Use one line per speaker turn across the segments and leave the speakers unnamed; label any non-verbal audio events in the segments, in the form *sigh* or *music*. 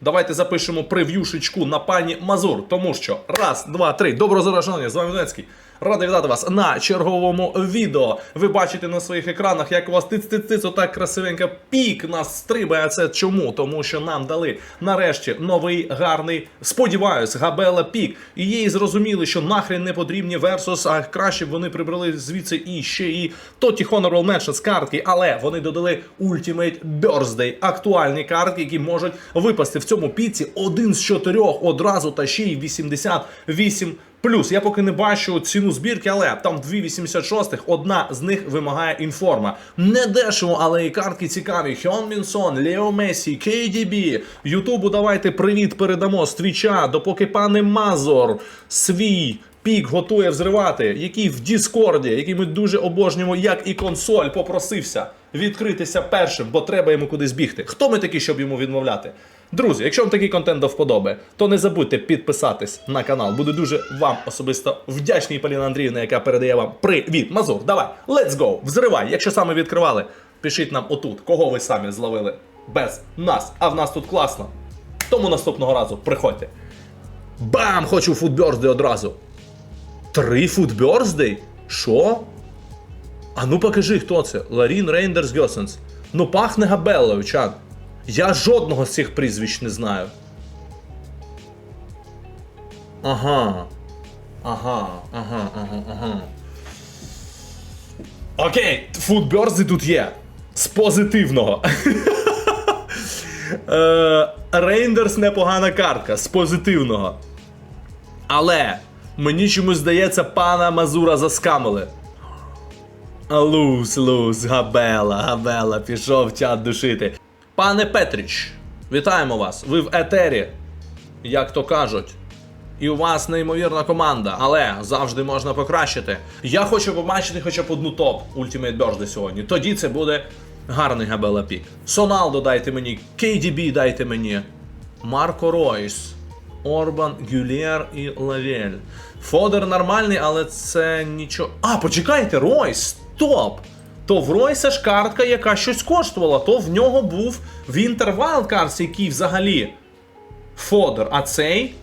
Давайте запишемо прев'юшечку на пані Мазур, тому що раз, два, три. Доброго зараження, з вами Донецький. Радий вітати вас на черговому відео. Ви бачите на своїх екранах, як у вас тиц-тиц-тиц, отак красивенько пік нас стрибає. А Це чому? Тому що нам дали нарешті новий гарний, сподіваюсь, Габела пік. І їй зрозуміли, що нахрен не потрібні Versus, а краще б вони прибрали звідси і ще і Тоті Honorable Match з картки, але вони додали Ultimate Birthday, актуальні картки, які можуть випасти в цьому піці один з чотирьох одразу та ще й 88 Плюс я поки не бачу ціну збірки, але там 2,86, одна з них вимагає інформа. Не дешево, але і картки цікаві. Хьон Мінсон, Лео Месі, KDB. Ютубу давайте привіт передамо з твіча, допоки пане Мазор свій. Пік готує взривати, який в Діскорді, який ми дуже обожнюємо, як і консоль, попросився відкритися першим, бо треба йому кудись бігти. Хто ми такі, щоб йому відмовляти? Друзі, якщо вам такий контент до вподоби, то не забудьте підписатись на канал. Буду дуже вам особисто вдячний Поліна Андріївна, яка передає вам привіт. Мазур, давай, let's go, взривай. Якщо саме відкривали, пишіть нам отут, кого ви самі зловили без нас. А в нас тут класно. Тому наступного разу приходьте. Бам! Хочу футберзди одразу. Три футберзди? Що? А ну покажи, хто це? Ларін Рейндерс Гьосенс. Ну пахне Габеллою, чат. Я жодного з цих прізвищ не знаю. Ага. Ага, ага, ага, ага. Окей, футберзи тут є. З позитивного. *laughs* Е, Рейндерс непогана картка з позитивного. Але мені чомусь здається, пана Мазура заскамили. Луз, луз, габела, габела, пішов чат душити. Пане Петріч, вітаємо вас. Ви в етері, як то кажуть. І у вас неймовірна команда, але завжди можна покращити. Я хочу побачити хоча б одну топ Ultimate Birthday сьогодні. Тоді це буде гарний габела пік. Соналдо дайте мені, KDB дайте мені. Марко Ройс, Орбан, Гюлєр і Лавель. Фодер нормальний, але це нічого. А, почекайте, Ройс! Стоп! То в Ройса ж картка, яка щось коштувала, то в нього був Winter Wildcards, який взагалі Фодер, а цей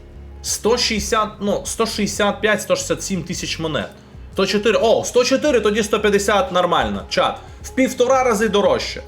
160, ну, 165-167 тисяч монет. 104, о, 104, тоді 150 нормально. Чат. В півтора рази дорожче.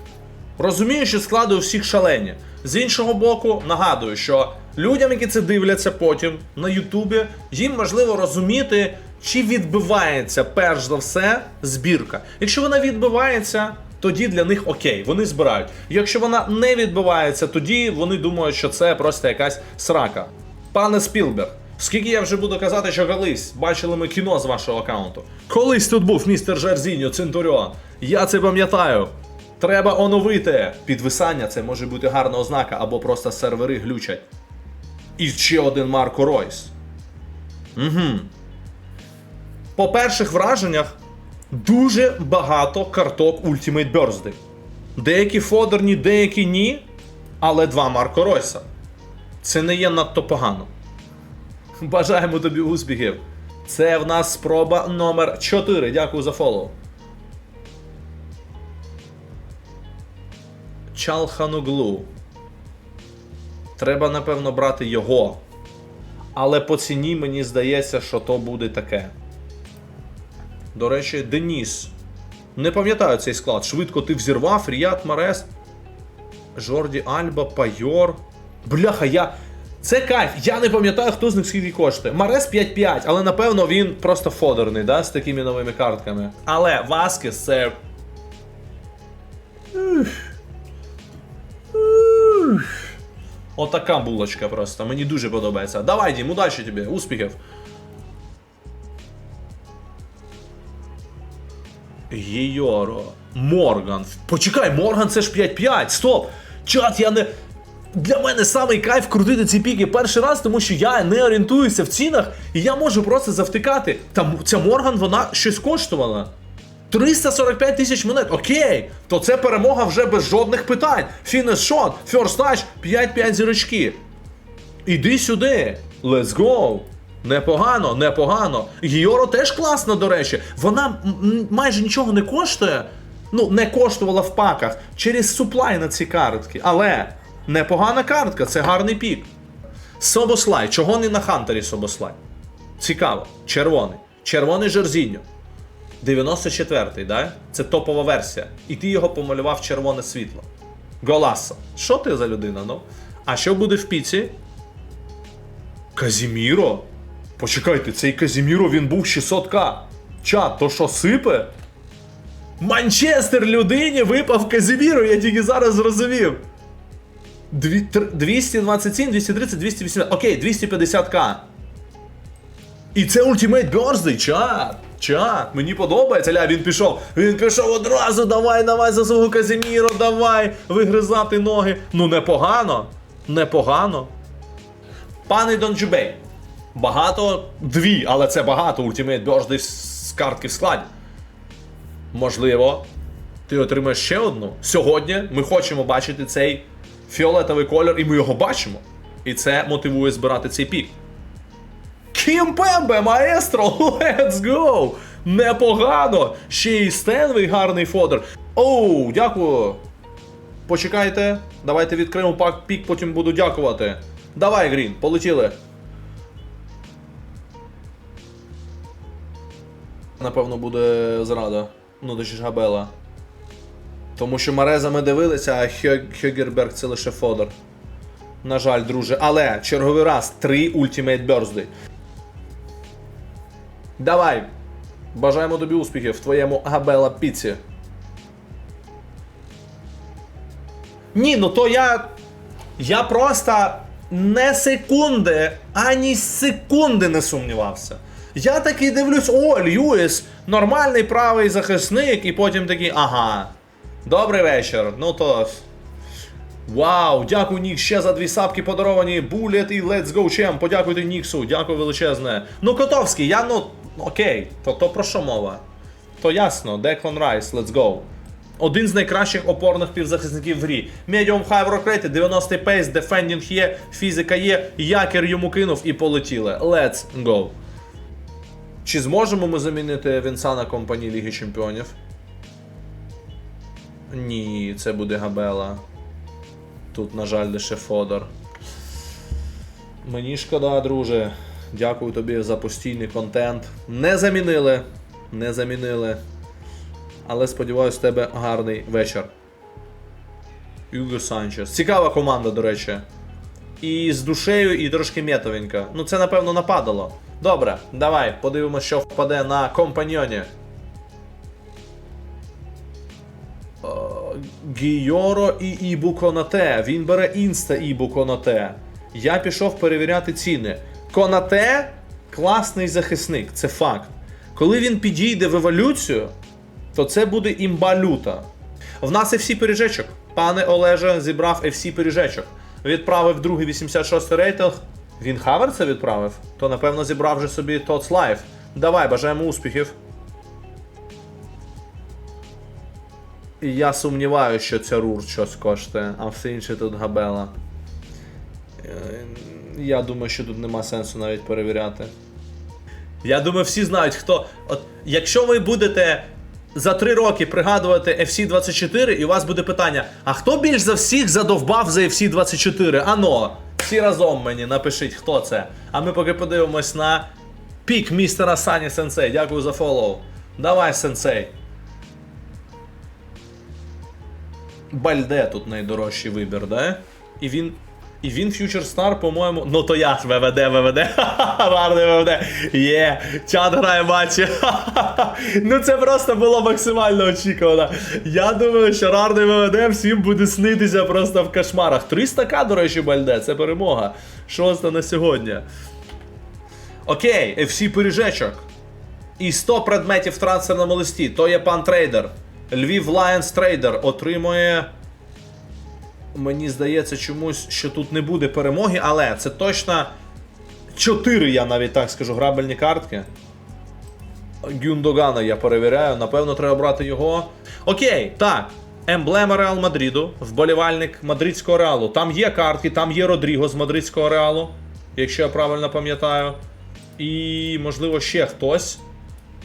Розумію, що склади у всіх шалені. З іншого боку, нагадую, що людям, які це дивляться потім на Ютубі, їм важливо розуміти, чи відбивається перш за все збірка. Якщо вона відбивається, тоді для них окей, вони збирають. Якщо вона не відбивається, тоді вони думають, що це просто якась срака. Пане Спілберг, скільки я вже буду казати, що колись бачили ми кіно з вашого аккаунту. Колись тут був містер Жарзіньо, Центуріон. Я це пам'ятаю. Треба оновити. Підвисання це може бути гарна ознака, або просто сервери глючать. І ще один Марко Ройс. Угу. По перших враженнях дуже багато карток Ultimate Birthday. Деякі фодерні, деякі ні, але два Марко Ройса. Це не є надто погано. Бажаємо тобі успіхів. Це в нас спроба номер 4. Дякую за фоллоу. Чалхануглу. Треба, напевно, брати його. Але по ціні мені здається, що то буде таке. До речі, Деніс. Не пам'ятаю цей склад. Швидко ти взірвав, Ріят Марес. Жорді Альба, Пайор. Бляха, я. Це кайф. Я не пам'ятаю, хто з них скільки коштує. Марес 5-5, але напевно він просто фодерний, да, з такими новими картками. Але Васкес це. Отака булочка просто. Мені дуже подобається. Давай, Дім, удачі тобі, успіхів. Єйоро. Морган. Почекай, Морган це ж 5-5. Стоп! Чат, я не. Для мене самий кайф крутити ці піки перший раз, тому що я не орієнтуюся в цінах, і я можу просто завтикати. Там ця Морган, вона щось коштувала. 345 тисяч монет, окей, то це перемога вже без жодних питань. Фінес шот, ферст тач, 5-5 зірочки. Іди сюди. Let's go. Непогано, непогано. Гіоро теж класна, до речі. Вона майже нічого не коштує. Ну, не коштувала в паках через суплай на ці картки. Але Непогана картка, це гарний пік. Собослай. Чого не на Хантері Собослай? Цікаво. Червоний. Червоний Жерзіньо. 94-й, да? Це топова версія. І ти його помалював червоне світло. Голаса. Що ти за людина, ну? А що буде в піці? Казіміро? Почекайте, цей Казіміро він був 600к. Чат, то що сипе? Манчестер людині випав Казіміро, я тільки зараз зрозумів. 227, 230, 280. Окей, 250к. І це Ultimate Birthday, чат. Чат, мені подобається. Ля, він пішов. Він пішов одразу. Давай, давай за Казіміро, давай вигризати ноги. Ну, непогано. Непогано. Пане Донджубей. Багато дві, але це багато Ultimate Birthday з картки в складі. Можливо, ти отримаєш ще одну. Сьогодні ми хочемо бачити цей фіолетовий колір, і ми його бачимо. І це мотивує збирати цей пік. Кімпембе, маестро, let's go! Непогано! Ще й Стенвей гарний фодер. Оу, дякую. Почекайте, давайте відкриємо пак пік, потім буду дякувати. Давай, Грін, полетіли. Напевно, буде зрада. Ну, точніше Габела. Тому що Мареза ми дивилися, а Хьо- Хьогерберг це лише фодер. На жаль, друже. Але черговий раз три Ultimate Birthday. Давай. Бажаємо тобі успіхів в твоєму Габела Піці. Ні, ну то я. Я просто не секунди, ані секунди не сумнівався. Я такий дивлюсь, о, Льюіс, нормальний правий захисник, і потім такий, ага. Добрий вечір. Ну то. Вау, дякую, Нік, ще за дві сапки подаровані. Булет і Let's Go Чем. Подякуйте Ніксу, дякую величезне. Ну, Котовський, я ну. Окей, то, то про що мова? То ясно, Деклан Райс, let's go. Один з найкращих опорних півзахисників в грі. Medium high work rate, 90 пейс, дефендінг є, фізика є, якір йому кинув і полетіли. Let's go. Чи зможемо ми замінити Вінсана компанії Ліги Чемпіонів? Ні, це буде Габела. Тут, на жаль, лише Фодор. Мені шкода, друже. Дякую тобі за постійний контент. Не замінили. Не замінили. Але сподіваюсь, в тебе гарний вечір. Юго Санчес. Цікава команда, до речі. І з душею, і трошки метовенька. Ну, це, напевно, нападало. Добре, давай, подивимося, що впаде на компаньйоні. Е, Гійоро і Ібу Конате. Він бере інста Ібу Конате. Я пішов перевіряти ціни. Конате класний захисник, це факт. Коли він підійде в еволюцію, то це буде імба люта. В нас FC пиріжечок. Пане Олеже зібрав FC пиріжечок. Відправив другий 86 рейтинг. Він Хаверса відправив? То напевно зібрав вже собі Tots Life. Давай, бажаємо успіхів. І я сумніваюся, що ця рур щось коштує, а все інше тут габела. Е, Я думаю, що тут нема сенсу навіть перевіряти. Я думаю, всі знають, хто. От, якщо ви будете за три роки пригадувати FC24, і у вас буде питання: а хто більш за всіх задовбав за FC24? Ано, всі разом мені напишіть, хто це. А ми поки подивимось на пік містера Сані Сенсей. Дякую за фоллоу. Давай, сенсей. Бальде тут найдорожчий вибір, да? І він. І він Future Star, по-моєму. Ну то я ж ВВД, ВВД. *laughs* Гарний ВВД. Є, чат грає матчі. *laughs* ну це просто було максимально очікувано. Я думаю, що рарний ВВД всім буде снитися просто в кошмарах. 300к, до речі, Бальде, це перемога. Шоста на сьогодні. Окей, FC пиріжечок. І 100 предметів в трансферному листі. То є пан трейдер. Львів Lions Трейдер отримує. Мені здається чомусь, що тут не буде перемоги, але це точно 4, я навіть так скажу, грабельні картки. Гюндогана я перевіряю, напевно, треба брати його. Окей, так. Емблема Реал Мадріду, вболівальник мадридського реалу. Там є картки, там є Родріго з мадридського реалу, якщо я правильно пам'ятаю. І, можливо, ще хтось.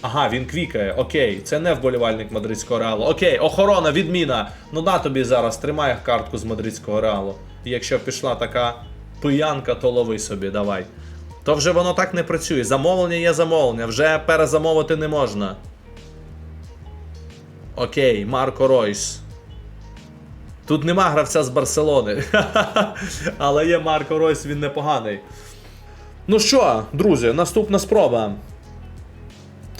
Ага, він квікає. Окей, це не вболівальник мадридського реалу. Окей, охорона, відміна. Ну на тобі зараз тримай картку з мадридського реалу. І якщо пішла така пиянка, то лови собі, давай. То вже воно так не працює. Замовлення є замовлення, вже перезамовити не можна. Окей, Марко Ройс. Тут нема гравця з Барселони. *laughs* Але є Марко Ройс, він непоганий. Ну що, друзі, наступна спроба.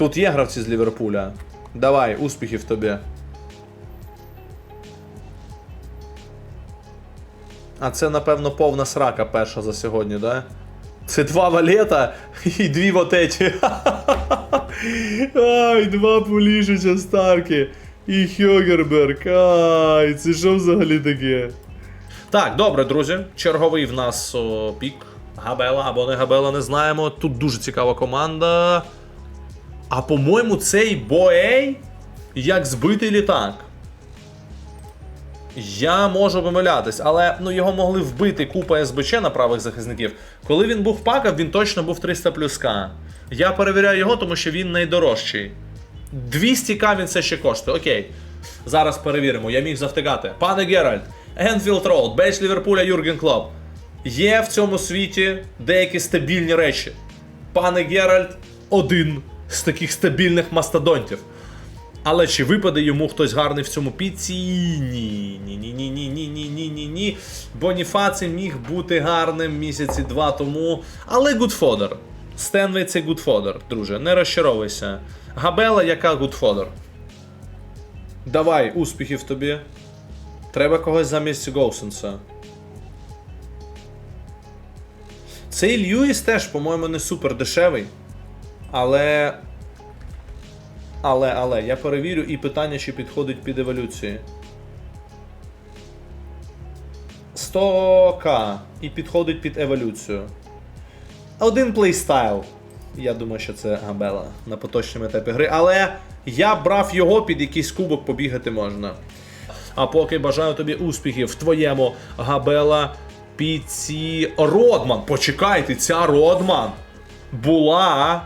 Тут є гравці з Ліверпуля. Давай, успіхів тобі. А це, напевно, повна срака перша за сьогодні, да? Це два валета і дві вотеті. *laughs* Ай, два Пулішича Старки і Хьогерберг. Ай, це що взагалі таке? Так, добре, друзі. Черговий в нас о, пік. Габела або не Габела, не знаємо. Тут дуже цікава команда. А по-моєму, цей Боей як збитий літак. Я можу помилятись, але ну його могли вбити купа СБЧ на правих захисників. Коли він був пакав, він точно був 300 плюс К. Я перевіряю його, тому що він найдорожчий. 200к він все ще коштує. Окей. Зараз перевіримо, я міг завтикати. Пане Геральт, Енфілд Роуд, бейс Ліверпуля Юрген Клоп. Є в цьому світі деякі стабільні речі. Пане Геральт один з таких стабільних мастодонтів. Але чи випаде йому хтось гарний в цьому піці? Ні. Ні, ні, ні, ні, ні, ні, ні, ні, ні. Боніфаці міг бути гарним місяці два тому. Але гудфодер. Стенвей це гудфодер, друже, не розчаровуйся. Габела, яка гудфодер. Давай, успіхів тобі. Треба когось замість Гоусенса. Цей Льюіс теж, по-моєму, не супер дешевий. Але. Але, але, я перевірю і питання, чи підходить під еволюцію. 100к і підходить під еволюцію. Один плейстайл. Я думаю, що це Габела на поточному етапі гри. Але я брав його під якийсь кубок побігати можна. А поки бажаю тобі успіхів в твоєму Габела Піці Родман. Почекайте, ця Родман була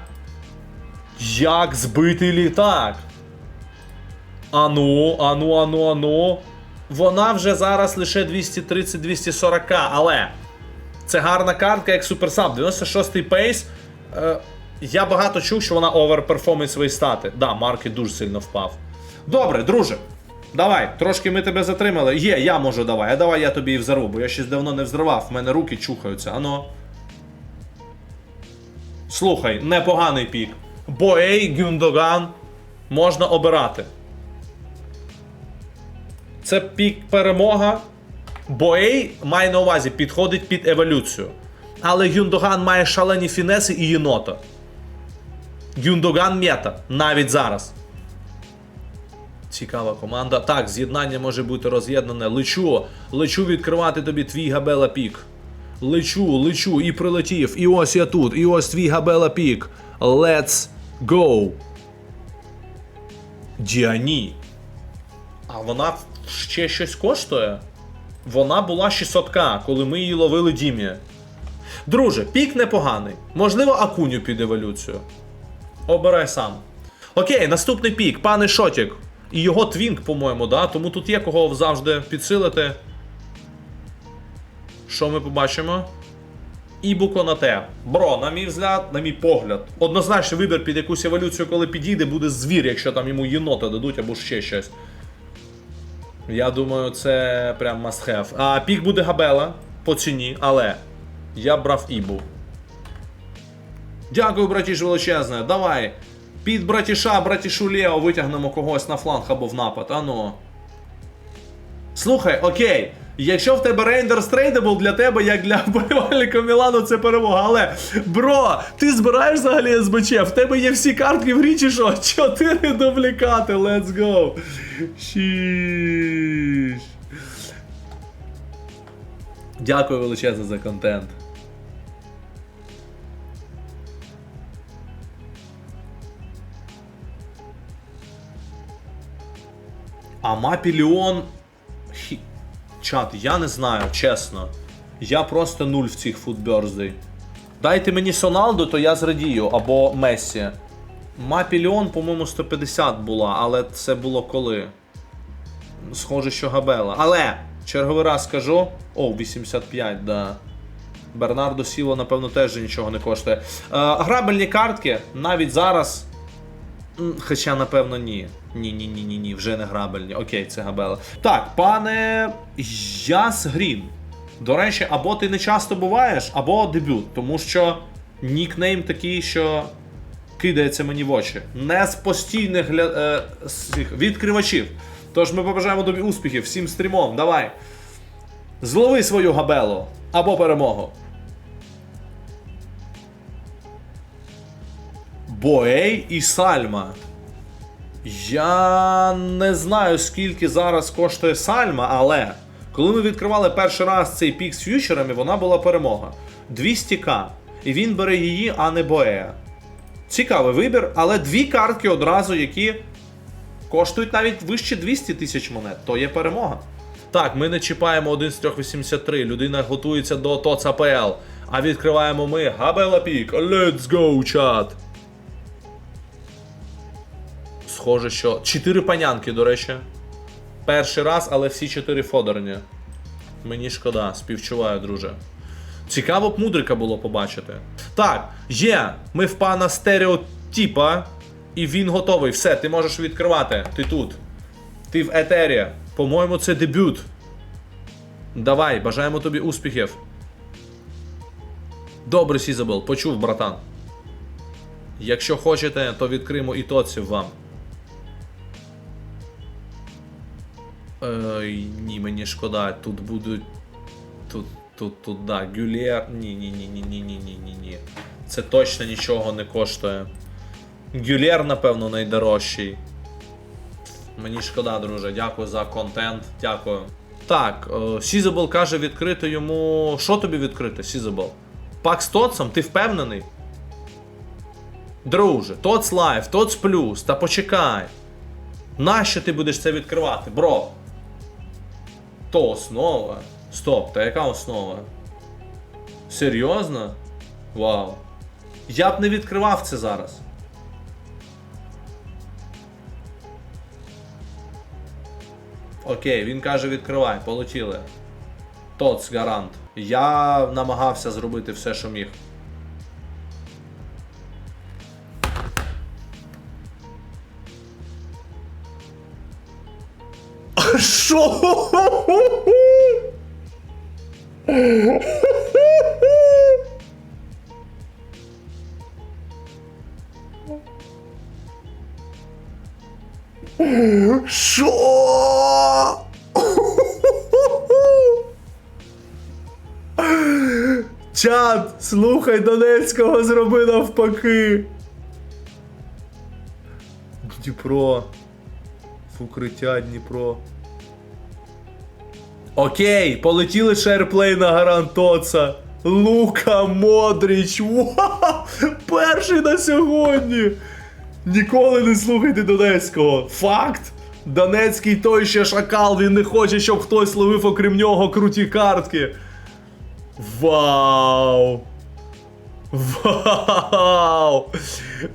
як збитий літак. Ану, ану, ану, ану. Вона вже зараз лише 230-240к, але це гарна картка, як суперсаб. 96-й пейс. Е, я багато чув, що вона оверперформить свої стати. Да, марки дуже сильно впав. Добре, друже. Давай, трошки ми тебе затримали. Є, я можу давай. А давай я тобі і взорву, бо я щось давно не взривав, в мене руки чухаються. Ано. Слухай, непоганий пік. Боей, Гюндоган можна обирати. Це пік перемога. Боей має на увазі, підходить під еволюцію. Але Гюндоган має шалені фінеси і єнота. Гюндоган мета навіть зараз. Цікава команда. Так, з'єднання може бути роз'єднане. Лечу, лечу відкривати тобі твій габела пік. Лечу, лечу і прилетів. І ось я тут, і ось твій габела пік. Let's go. Діані. А вона ще щось коштує? Вона була 600к, коли ми її ловили Дімі. Друже, пік непоганий. Можливо, Акуню під еволюцію. Обирай сам. Окей, наступний пік, пане Шотік. І його твінк, по-моєму, да? тому тут є кого завжди підсилити. Що ми побачимо? Ібуко на те. Бро, на мій взгляд, на мій погляд. Однозначний вибір під якусь еволюцію, коли підійде, буде звір, якщо там йому єнота дадуть або ще щось. Я думаю, це прям must have. А пік буде Габела по ціні, але я брав Ібу. Дякую, братіш величезне. Давай. Під братіша, братішу Лео витягнемо когось на фланг або в напад. Ану. Слухай, окей. Якщо в тебе Рейндерс трейдабл для тебе, як для вболівальника Мілану, це перемога. Але, бро, ти збираєш взагалі СБЧ? В тебе є всі картки в грі чи що? *laughs* Чотири дублікати, let's go. Шіш. Дякую величезно за контент. А Мапіліон. Хі... Чат, я не знаю, чесно. Я просто нуль в цих футберздей. Дайте мені Соналду, то я зрадію, або Мессі. Мапіліон, по-моєму, 150 була, але це було коли? Схоже, що Габела. Але Черговий раз скажу. О, 85, да. Бернардо Сіло, напевно, теж нічого не коштує. Е, грабельні картки навіть зараз. Хоча, напевно, ні. Ні, ні, ні, ні, вже не грабельні. Окей, це габела. Так, пане Яс Грін. До речі, або ти не часто буваєш, або дебют, тому що нікнейм такий, що кидається мені в очі. Не з постійних гля... е, відкривачів. Тож ми побажаємо тобі успіхів всім стрімом. Давай. Злови свою габелу або перемогу. Боей і Сальма. Я не знаю, скільки зараз коштує Сальма, але коли ми відкривали перший раз цей пік з ф'ючерами, вона була перемога. 200к. І він бере її, а не Боея. Цікавий вибір, але дві картки одразу, які коштують навіть вище 200 тисяч монет, то є перемога. Так, ми не чіпаємо 1 з 383. Людина готується до ТОЦ АПЛ. А відкриваємо ми Габела Пік. Let's go, чат! Схоже, що. Чотири панянки, до речі. Перший раз, але всі чотири фодерні. Мені шкода, співчуваю, друже. Цікаво б мудрика було побачити. Так, є. Ми в пана стереотипа, і він готовий. Все, ти можеш відкривати. Ти тут. Ти в етері. По-моєму, це дебют. Давай, бажаємо тобі успіхів. Добре, Сізабел, почув, братан. Якщо хочете, то відкриємо і тоців вам. Ой, ні, мені шкода, тут будуть. Тут, тут, тут, да, Гюлєр. Ні, ні, ні, ні, ні, ні, ні, ні, ні. Це точно нічого не коштує. Гюлєр, напевно, найдорожчий. Мені шкода, друже. Дякую за контент. Дякую. Так, Сізабл каже відкрити йому. Що тобі відкрити, Сізабл? Пак з Тоцом, ти впевнений? Друже, Тоц лайф, Тоц плюс, та почекай. Нащо ти будеш це відкривати, бро? То основа. Стоп, та яка основа? Серйозно? Вау. Я б не відкривав це зараз. Окей, він каже відкривай, получили. Тоц гарант. Я намагався зробити все, що міг. Що? Що? Чат, слухай Донецького зроби навпаки. Дніпро. В укриття Дніпро. Окей, полетіли шерплей на гарантоца. Лука Модріч. Вау! Перший на сьогодні. Ніколи не слухайте Донецького. Факт. Донецький той ще шакал, він не хоче, щоб хтось ловив окрім нього круті картки. Вау! Вау!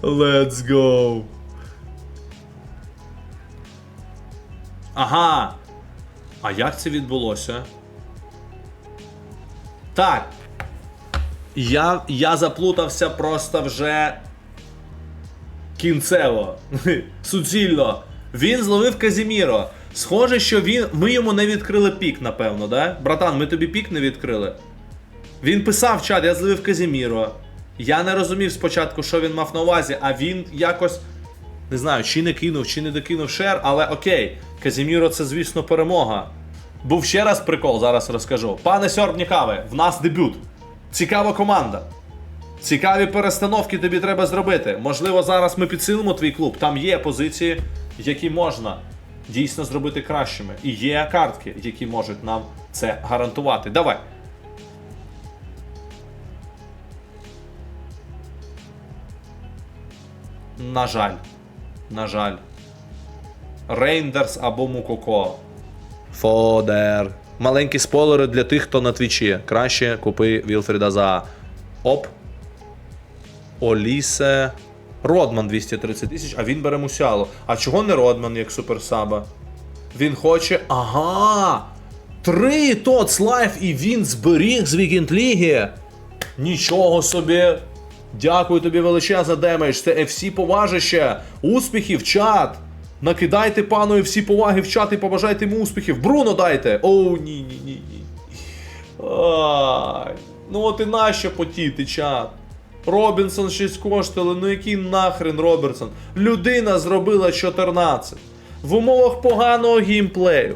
Let's go! Ага. А як це відбулося? Так. Я, я заплутався просто вже кінцево. *laughs* Суцільно. Він зловив Казіміро. Схоже, що він. Ми йому не відкрили пік, напевно, да? Братан, ми тобі пік не відкрили. Він писав чат, я зловив Казіміро. Я не розумів спочатку, що він мав на увазі, а він якось. Не знаю, чи не кинув, чи не докинув шер, але окей. Казіміро це, звісно, перемога. Був ще раз прикол, зараз розкажу. Пане Сьорбнікаве, в нас дебют. Цікава команда. Цікаві перестановки тобі треба зробити. Можливо, зараз ми підсилимо твій клуб. Там є позиції, які можна дійсно зробити кращими. І є картки, які можуть нам це гарантувати. Давай. На жаль. На жаль. Рейндерс або Мукоко. Фодер. Маленькі спойлери для тих, хто на твічі. Краще купи Вілфріда за Оп. Олісе. Родман 230 тисяч, а він бере мусяло. А чого не Родман, як суперсаба? Він хоче. Ага! Три ТОЦ лайф і він зберіг з Вікінд Ліги. Нічого собі. Дякую тобі величезна демедж. Це FC поважище. Успіхів, чат. Накидайте пану FC поваги в чат і побажайте йому успіхів. Бруно дайте. Оу, ні, ні, ні, ні. Ай. Ну от і нащо потіти, чат. Робінсон щось коштували, ну який нахрен Робінсон? Людина зробила 14. В умовах поганого геймплею.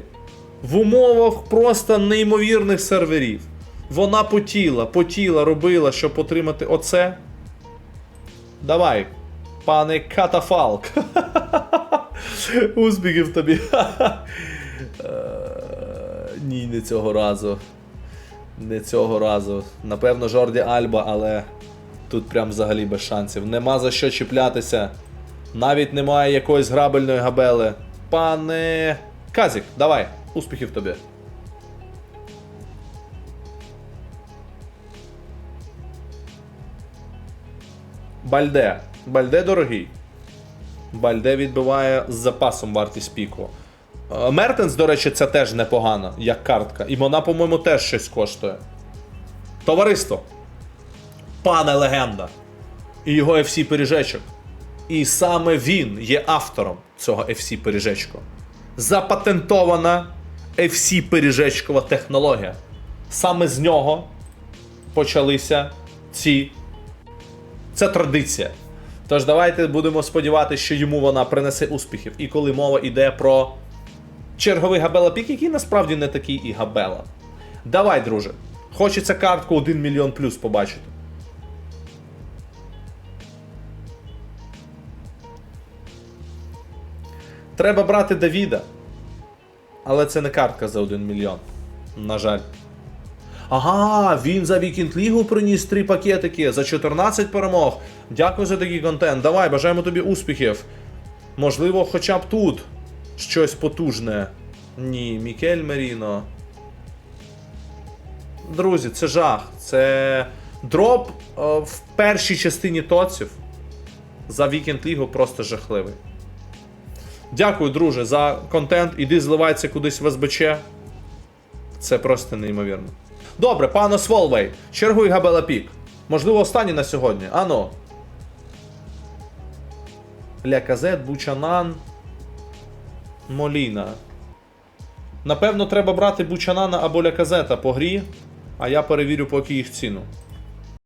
В умовах просто неймовірних серверів. Вона потіла, потіла, робила, щоб отримати оце. Давай, пане Катафалк. *laughs* Успіхів тобі. *laughs* Е, Ні, не цього разу. Не цього разу. Напевно, Жорді Альба, але тут прям взагалі без шансів. Нема за що чіплятися. Навіть немає якоїсь грабельної габели. Пане. Казік, давай, успіхів тобі. Бальде. Бальде дорогий. Бальде відбиває з запасом вартість піку. Е, Мертенс, до речі, це теж непогано, як картка. І вона, по-моєму, теж щось коштує. Товариство. Пане легенда. І його FC пиріжечок. І саме він є автором цього FC пиріжечку. Запатентована FC пиріжечкова технологія. Саме з нього почалися ці. Це традиція. Тож давайте будемо сподіватися, що йому вона принесе успіхів. І коли мова йде про черговий габела пік, який насправді не такий і габела. Давай, друже. Хочеться картку 1 мільйон плюс побачити. Треба брати Давіда. Але це не картка за 1 мільйон. На жаль. Ага, він за Вікінд Лігу приніс три пакетики за 14 перемог. Дякую за такий контент. Давай, бажаємо тобі успіхів. Можливо, хоча б тут щось потужне. Ні, Мікель Меріно. Друзі, це жах. Це дроп е, в першій частині тоців за Вікенд Лігу просто жахливий. Дякую, друже, за контент. Іди зливайся кудись в СБЧ. Це просто неймовірно. Добре, пане Сволвей, чергуй Габела Пік. Можливо, останній на сьогодні. Ано. Ляказет, Бучанан. Моліна. Напевно, треба брати Бучанана або Ляказета по грі, а я перевірю поки їх ціну.